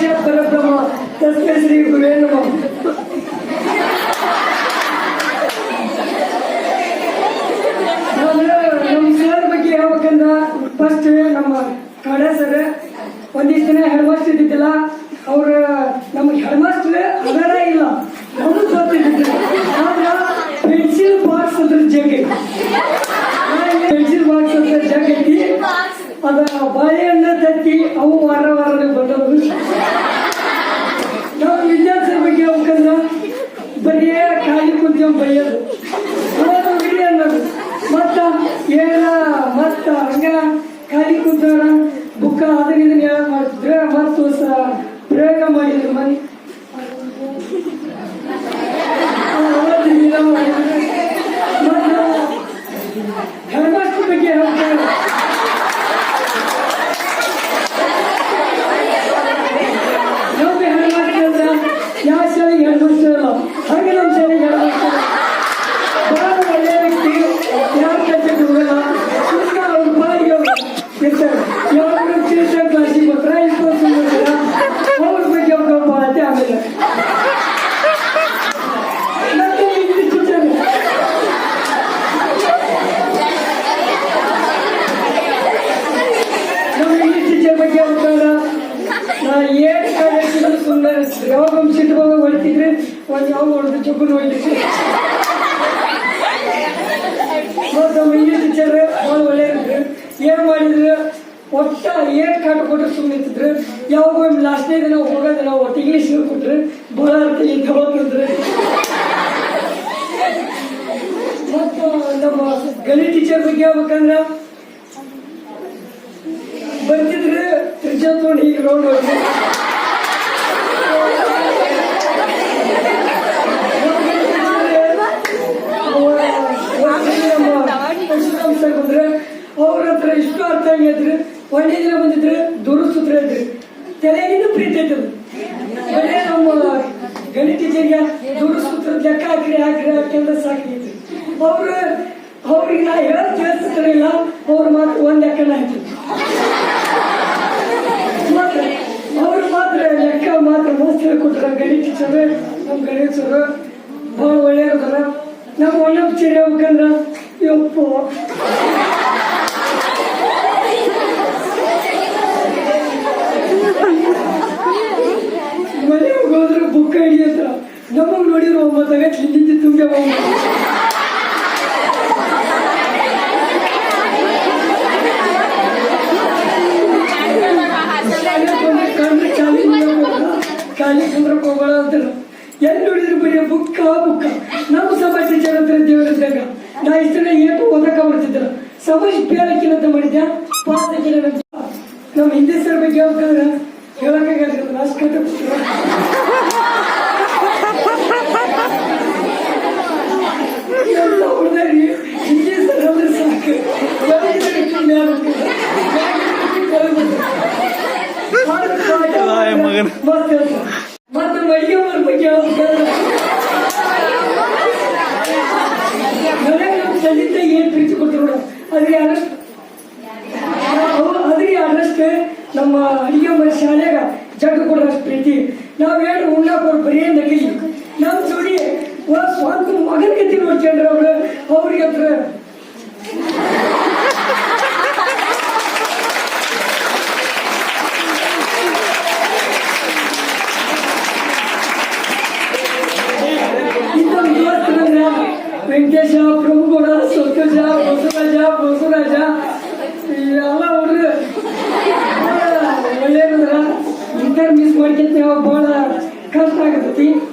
ಸಾಕ್ಷಾತ್ ಪರಬ್ರಹ್ಮ ನಮ್ಮ ಸರ್ ಬಗ್ಗೆ ಹೇಳ್ಬೇಕಂದ್ರ ಫಸ್ಟ್ ನಮ್ಮ ಕಡೆ ಸರ್ ಒಂದಿಷ್ಟು ದಿನ ಹೆಡ್ ಮಾಸ್ಟರ್ ಇದ್ದಿದ್ದಿಲ್ಲ, ಅವ್ರ ನಮ್ಗೆ ಹೆಡ್ ಮಾಸ್ಟರ್ ಅದರ ಇಲ್ಲ ಆದ್ರೆ ಪೆನ್ಸಿಲ್ ಬಾಕ್ಸ್ ಅದ್ರ ಜಗ್ ಪೆನ್ಸಿಲ್ ಬಾಕ್ಸ್ ಅಂತ ಜಗ್ ಐತಿ ಅದ ಬಾಳೆಹಣ್ಣು ತತ್ತಿ ಅವು ವಾರ ವಾರ ಬಂದವು ನಾವು ವಿದ್ಯಾರ್ಥಿ ಬಗ್ಗೆ ಹೇಳ್ಬೇಕಂದ್ರ ಬರೀ ಖಾಲಿ ಕುಂತೀವಿ ಬೈಯೋದು ಓದು ಬಿಡಿ ಅನ್ನೋದು ಮತ್ತ ಏನ ಮತ್ತ ಹಂಗ ಖಾಲಿ ಕುಂತವ್ರ ಬುಕ್ಕ ಅದನ್ನ ಇದನ್ನ ಹೇಳ ಮಾಡ್ತಿದ್ರೆ ಮತ್ತು ಸ ಪ್ರಯೋಗ ಮಾಡಿದ್ರು ಮನೆ ಅವತ್ತು ದಿನ ಮಾಡಿದ್ರು ಮತ್ತು ಹೆಣ್ಮಕ್ಳ ಬಗ್ಗೆ ಹೇಳ್ತಾರೆ ನಮ್ಗೆ ಹೆಣ್ಮಕ್ಳು ಅಂದ್ರೆ ಯಾವ ಶಾಲೆಗೆ ಹೆಣ್ಮಕ್ಳು ಇಲ್ಲ ಹಾಗೆ ನಮ್ಮ ಶಾಲೆಗೆ ಹೆಣ್ಮಕ್ಳು ಬಹಳ ಒಳ್ಳೆಯ ವ್ಯಕ್ತಿ ಯಾರ ಕೆಲಸಕ್ಕೆ ಹೋಗಲ್ಲ ಸುಮ್ಮನೆ ಅವ್ರ ಪಾಡಿಗೆ ಅವ್ರು ಇರ್ತಾರೆ ಯಾವಾಗ ಟ್ಯೂಷನ್ ಕ್ಲಾಸಿಗೆ ಬರ್ತಾರ ಇಪ್ಪತ್ತು ಬರ್ತಾರ ಅವ್ರ ಬಗ್ಗೆ ಅವ್ರ ಮಾತೆ ಆಮೇಲೆ ಮತ್ತೆ ಇಂಗ್ಲಿಷ್ ಟೀಚರ್ ನಮ್ಮ ಇಂಗ್ಲಿಷ್ ಟೀಚರ್ ಬಗ್ಗೆ ಹೇಳ್ತಾರ ನಾ ಏನ್ ಕಾಲೇಜಿನ ಸುಮ್ಮನೆ ಯಾವಾಗ ಒಂದು ಸಿಟ್ಟು ಹೋಗಿ ಹೊಡಿತಿದ್ರೆ ಒಂದು ಯಾವ ಹೊಡೆದು ಹೊಡಿತಿದ್ರು ಮತ್ತು ನಮ್ಮ ಇಂಗ್ಲಿಷ್ ಟೀಚರ್ ಭಾಳ ಒಳ್ಳೆಯವ್ರು ಏನ್ ಮಾಡಿದ್ರು? ಒಟ್ಟ ಏನ್ ಕಾಟ ಕೊಟ್ಟರು ಸುಮ್ಮನೆ ಇರ್ತಿದ್ರು. ಯಾವಾಗ ಲಾಸ್ಟ್ ಲಾಸ್ಟ್ನೇ ದಿನ ಹೋಗೋದು ನಾವು ಒಟ್ಟು ಇಂಗ್ಲಿಷ್ ಬಹಳ ಭಾಳ ಅರ್ಥ ಇಂತ ಹೋಗ್ತಿದ್ರು ಮತ್ತು ನಮ್ಮ ಗಣಿತ ಟೀಚರ್ ಬಗ್ಗೆ ಹೇಳ್ಬೇಕಂದ್ರೆ, ಬರ್ತಿದ್ರೆ ತ್ರಿಜಾ ತೊಗೊಂಡು ಹೀಗೆ ರೌಂಡ್ ಹೊಡೆದು ಬಂದ್ರೆ ಅವ್ರ ಹತ್ರ ಇಷ್ಟು ಅರ್ಥ ಆಗಿದ್ರೆ ಒಂದೇ ಬಂದಿದ್ರು ದೂರ ದುರುಸೂತ್ರ ಇದ್ರಿ ತಲೆಗಿಂದ ಪ್ರೀತಿ ಬರೇ ನಮ್ಮ ಗಣಿತ ಟೀಚರ್ಗೆ ದುರುಸೂತ್ರ ಲೆಕ್ಕ ಹಾಕ್ರಿ ಹಾಕ್ರಿ ಹಾಕಿದ್ರೆ ಸಾಕೈತಿ ಅವರು, ಅವ್ರಿಗೆ ನಾ ಹೇಳೋದು ತಿಳಿಸ್ತಿರಲಿಲ್ಲ ಅವ್ರ ಮಾತ್ರ ಒಂದ್ ಲೆಕ್ಕನ ಮಾತ್ರ ಅವ್ರು ಮಾತ್ರ ಲೆಕ್ಕ ಮಾತ್ರ ಮಸ್ತ್ ಹೇಳ್ಕೊಟ್ರ ಗಣಿತ ಟೀಚರ್ ನಮ್ಮ ಗಣೇಶರು ಭಾಳ ಒಳ್ಳೆಯವ್ರದಾರ ನಮ್ಮ ಒಳ್ಳೆ ಚೇರಿ ಹೋಗ್ಬೇಕಂದ್ರ ಯಪ್ಪ. ನಮಗ್ ನೋಡಿದ್ರು ಒಂಬತ್ತಾಗ ತಿಂದಿದ್ದು ತುಂಬೆ ಖಾಲಿ ಕುಂದ್ರಕ್ ಹೋಗೋಣ ಅಂತಾರೆ ಎಲ್ಲಿ ನೋಡಿದ್ರು ಬರೀ ಬುಕ್ಕ ಬುಕ್ಕ ನಮ್ಮ ಸಮಾಜ ಟೀಚರ್ ಹತ್ರ ದೇವರಿದ್ದಾಗ ನಾ ಇಷ್ಟ ಏನು ಓದಕ ಬರ್ತಿದ್ದಿಲ್ಲ ಸಮಾಜ ಪೇಳಕ್ಕಿನಂತ ಮಾಡಿದ್ದೆ ಪಾಸ್ ಹಾಕಿಲ್ಲ ನಮ್ಮ ಹಿಂದೆ ಸರ್ ಬಗ್ಗೆ ಹೇಳ್ಬೇಕಂದ್ರೆ ಹೇಳಕ್ಕಾಗಲ್ಲ ಎಲ್ಲ ಹುಡುಗರಿ ಹಿಂದಿ ಸರ್ ಅಂದ್ರೆ ಸಾಕು ಬೆಳಗ್ಗೆ ಕಮ್ಮಿ ಆಗುತ್ತೆ. ಆಯ್ ಮಗನ. ಮತ್ತೆ ಮತ್ತೆ ಮಡಿಯಮ್ಮನ ಬಗ್ಗೆ ಹೇಳ್ಬೇಕಾದ್ರೆ ಮನೆಗೆ ನಮ್ಮ ತಂದೆ ಏನ್ ಪ್ರೀತಿ ಕೊಡ್ತಾರೆ ಅದ್ರಿಗೆ ಅನಷ್ಟು ಅದ್ರಿಗೆ ಅನಷ್ಟು ನಮ್ಮ ಅಡಿಗೆ ಮನೆ ಶಾಲೆಗ ಜಗ್ ಕೊಡೋಷ್ಟು ಪ್ರೀತಿ. ನಾವೇನು ಉಣ್ಣಾಕ ಅವ್ರು ಬರೀ ನಗಲಿ. ನಮ್ಮ ಜೋಡಿ ಸ್ವಂತ ಮಗನ ಕತ್ತಿ ನೋಡ್ಕೊಂಡ್ರೆ ಅವ್ರು. ವೆಂಕಟೇಶ ಪ್ರಭುಗೌಡ ಸಂತೋಷ ಬಸವರಾಜ ಬಸವರಾಜ ಎಲ್ಲ ಹುಡುಗರು ಒಳ್ಳೆಯದ್ರ ಇಂಟರ್ ಮಿಸ್ ಮಾಡ್ಕೊಂತ ಭಾಳ ಕಷ್ಟ ಆಗತೈತಿ ನಮಸ್ಕಾರ